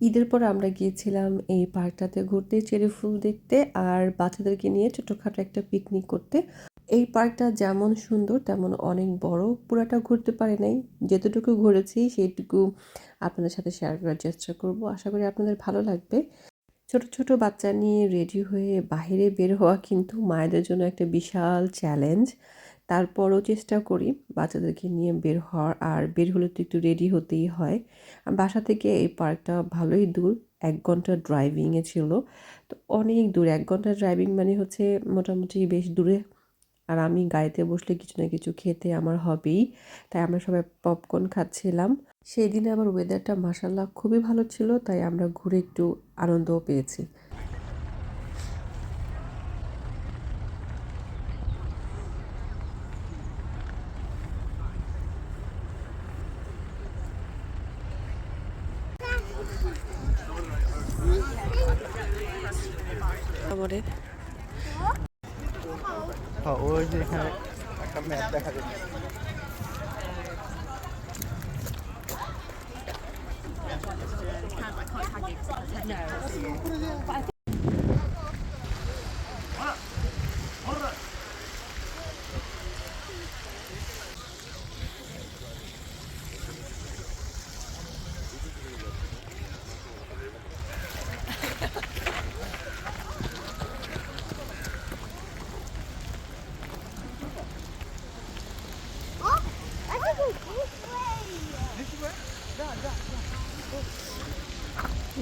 ঈদের পর আমরা গিয়েছিলাম এই পার্কটাতে ঘুরতে, চেরি ফুল দেখতে আর বাচ্চাদেরকে নিয়ে ছোটোখাটো একটা পিকনিক করতে। এই পার্কটা যেমন সুন্দর, তেমন অনেক বড়। পুরাটা ঘুরতে পারি নাই। যতটুকু ঘুরেছি সেইটুকু আপনাদের সাথে শেয়ার করার চেষ্টা করব। আশা করি আপনাদের ভালো লাগবে। ছোট ছোট বাচ্চা নিয়ে রেডি হয়ে বাইরে বের হওয়া কিন্তু মায়েদের জন্য একটা বিশাল চ্যালেঞ্জ তারপরও চেষ্টা করি বাচ্চাদেরকে নিয়ে বের হওয়ার। আর বের হলে তো একটু রেডি হতেই হয়। বাসা থেকে এই পার্কটা ভালোই দূর, এক ঘণ্টা ড্রাইভিংয়ে ছিল। তো অনেক দূর, এক ঘণ্টা ড্রাইভিং মানে হচ্ছে মোটামুটি বেশ দূরে। আর আমি গাড়িতে বসলে কিছু না কিছু খেতে আমার হবেই। তাই আমরা সবাই পপকর্ন খাচ্ছিলাম। সেই দিনে আবার ওয়েদারটা মাসাল্লাহ খুবই ভালো ছিল, তাই আমরা ঘুরে একটু আনন্দও পেয়েছি। আমাদের হ্যাঁ, ওই যে এখানে একটা ম্যাপ দেখা যাচ্ছে। Oh,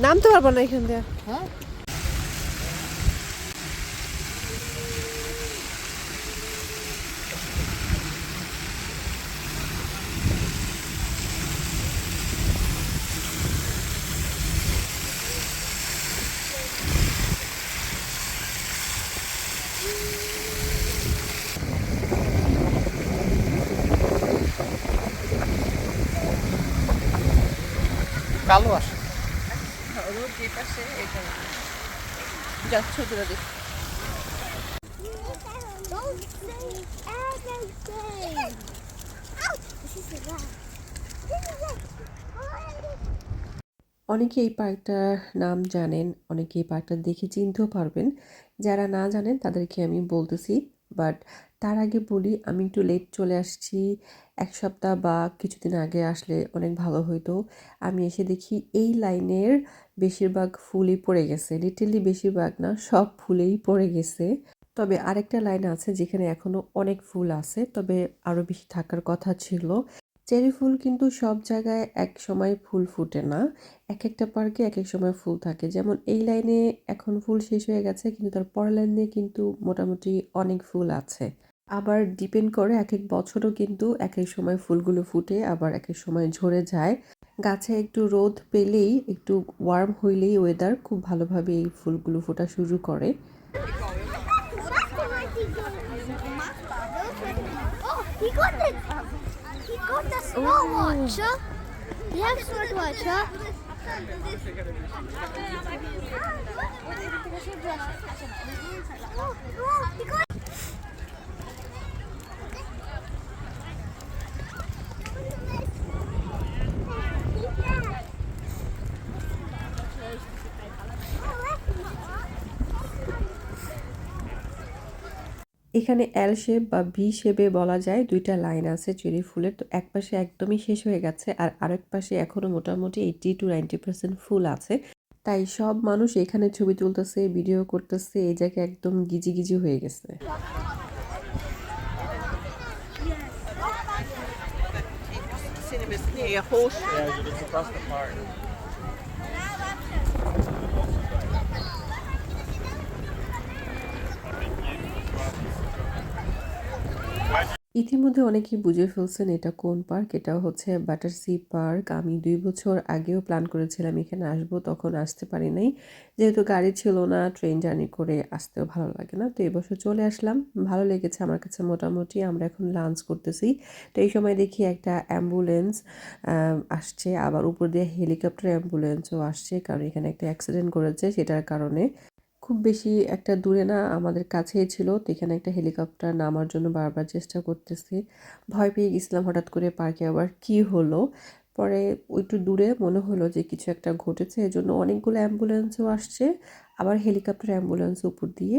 নামতে পারব না এখান দিয়ে। কালো আসে। অনেকে এই পার্কটার নাম জানেন, অনেকে এই পার্কটা দেখে চিনতেও পারবেন। যারা না জানেন তাদেরকে আমি বলতেছি বাট তার আগে বলি, আমি একটু লেট চলে আসছি। এক সপ্তাহ বা কিছুদিন আগে আসলে অনেক ভালো হতো আমি এসে দেখি এই লাইনের বেশিরভাগ ফুলই পড়ে গেছে। লিটারলি বেশিরভাগ না, সব ফুলেই পড়ে গেছে। তবে আরেকটা লাইন আছে যেখানে এখনও অনেক ফুল আছে, তবে আরও বেশি থাকার কথা ছিল। চেরি ফুল কিন্তু সব জায়গায় এক সময় ফুল ফুটে না। এক একটা পার্কে এক এক সময় ফুল থাকে। যেমন এই লাইনে এখন ফুল শেষ হয়ে গেছে, কিন্তু তার পরের লাইনে কিন্তু মোটামুটি অনেক ফুল আছে। আবার ডিপেন্ড করে এক এক বছরও কিন্তু এক এক সময় ফুলগুলো ফুটে আবার এক এক সময় ঝরে যায় গাছে একটু রোদ পেলেই একটু ওয়ার্ম হইলেই ওয়েদার খুব ভালোভাবে এই ফুলগুলো ফোটা শুরু করে Oh, he? Oh, oh, এখানে এল শেপ বা ভি শেপে বলা যায় দুইটা লাইন আছে চেরি ফুলের। তো এক পাশে একদমই শেষ হয়ে গেছে আর আরেক পাশে এখনও মোটামুটি eighty two ninety percent full আছে। তাই সব মানুষ এখানে ছবি তুলতেছে ভিডিও করতেছে এই জায়গায় একদম গিজি গিজি হয়ে গেছে। Horse. Yeah, just across the park. ইতিমধ্যে অনেকেই বুঝে ফেলছেন এটা কোন পার্ক। এটা হচ্ছে ব্যাটারসি পার্ক। আমি দুই বছর আগেও প্ল্যান করেছিলাম এখানে আসব, তখন আসতে পারি নাই। যেহেতু গাড়ি ছিল না, ট্রেন জার্নি করে আসতেও ভালো লাগে না। তো এবছর চলে আসলাম। ভালো লেগেছে আমার কাছে মোটামুটি। আমরা এখন লাঞ্চ করতেছি। তো এই সময় দেখি একটা অ্যাম্বুলেন্স আসছে। আবার উপর দিয়ে হেলিকপ্টার অ্যাম্বুলেন্সও আসছে। কারণ এখানে একটা অ্যাক্সিডেন্ট করেছে, সেটার কারণে খুব বেশি একটা দূরে না আমাদের কাছেই ছিল। তো এখানে একটা হেলিকপ্টার নামার জন্য বারবার চেষ্টা করতেছি। ভয় পেয়ে গেছিলাম হঠাৎ করে পার্কে আবার কি হলো। পরে একটু দূরে মনে হলো যে কিছু একটা ঘটেছে, এজন্য অনেকগুলো অ্যাম্বুলেন্সও আসছে। আবার হেলিকপ্টার অ্যাম্বুলেন্স উপর দিয়ে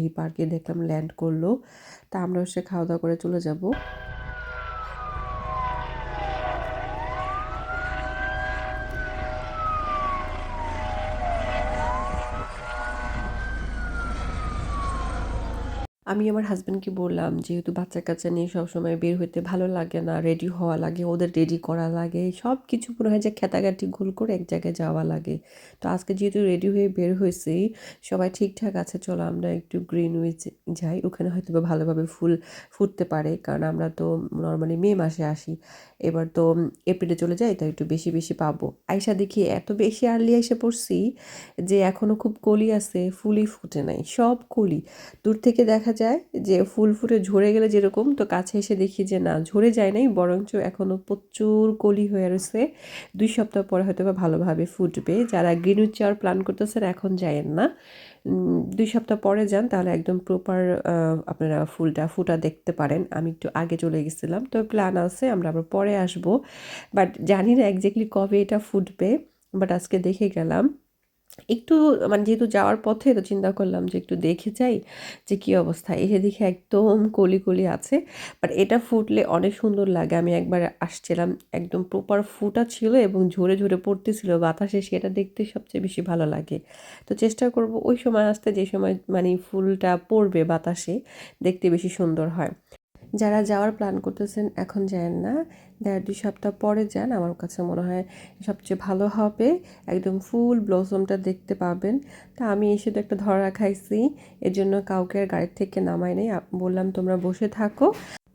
এই পার্কে দেখলাম ল্যান্ড করল। তা আমরা সে খাওয়া দাওয়া করে চলে যাব। আমি আমার হাজব্যান্ডকে বললাম, যেহেতু বাচ্চা কাচ্চা নিয়ে সবসময় বের হইতে ভালো লাগে না রেডি হওয়া লাগে, ওদের রেডি করা লাগে সব কিছু মনে হয় যে খেতাঘাটি গোল করে এক জায়গায় যাওয়া লাগে। তো আজকে যেহেতু রেডি হয়ে বের হয়েছি, সবাই ঠিকঠাক আছে, চলো আমরা একটু গ্রিনউইচ যাই, ওখানে হয়তো বা ভালোভাবে ফুল ফুটতে পারে, কারণ আমরা তো নর্মালি মে মাসে আসি। এবার তো এপ্রিলে চলে যাই, তাই একটু বেশি বেশি পাবো। আইসা দেখি এত বেশি আর্লি এসে পড়ছি যে এখনও খুব কলি আছে, ফুলই ফুটে নাই, সব কলি। দূর থেকে দেখা যায় যে ফুল ফুটে ঝরে গেলে যেরকম, তো কাছে এসে দেখি যে না, ঝরে যায় নাই, বরঞ্চ এখনও প্রচুর কলি হয়ে রয়েছে। দুই সপ্তাহ পরে হয়তো বা ভালোভাবে ফুটবে। যারা গ্রিনউইচ যাওয়ার প্ল্যান করতেছেন, এখন যায়েন না। দুই সপ্তাহ পরে যান, তাহলে একদম প্রপার আপনারা ফুলটা ফুটা দেখতে পারেন। আমি একটু আগে চলে গেছিলাম, তো প্ল্যান আছে, আমরা আবার পরে আসব। বাট জানি না একজ্যাক্টলি কবে এটা ফুটবে, বাট আজকে দেখে গেলাম। একটু মানে যেহেতু যাওয়ার পথে তো চিন্তা করলাম যে একটু দেখে যাই যে কী অবস্থা। এসে দেখে একদম কলি কলি আছে বাট এটা ফুটলে অনেক সুন্দর লাগে। আমি একবার আসছিলাম, একদম প্রপার ফুটা ছিল এবং ঝরে ঝরে পড়তেছিল বাতাসে, সেটা দেখতে সবচেয়ে বেশি ভালো লাগে। তো চেষ্টা করব ওই সময় আসতে, যে সময় মানে ফুলটা পড়বে বাতাসে, দেখতে বেশি সুন্দর হয়। যারা যাওয়ার প্ল্যান করতেছেন, এখন যান না। দেড় দুই সপ্তাহ পরে যান। আমার কাছে মনে হয় সবচেয়ে ভালো হবে। একদম ফুল ব্লসমটা দেখতে পাবেন। তা আমি এসে তো একটা ধরা খাইছি। এর জন্য কাউকে আর গাড়ির থেকে নামাই নেই। বললাম, তোমরা বসে থাকো।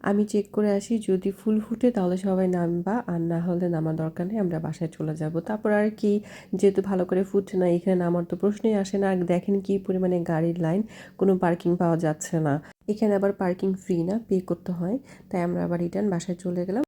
আমি চেক করে আসি, যদি ফুল ফুটে তাহলে সবাই নামবা। আর না হলে নামার দরকার নেই, আমরা বাসায় চলে যাব। তারপর আর কি, যেহেতু ভালো করে ফুটছে না এখানে নামার তো প্রশ্নই আসে না। আর দেখেন কি পরিমাণে গাড়ির লাইন কোনো পার্কিং পাওয়া যাচ্ছে না। এখানে আবার পার্কিং ফ্রি না পে করতে হয়। তাই আমরা আবার রিটার্ন বাসায় চলে গেলাম।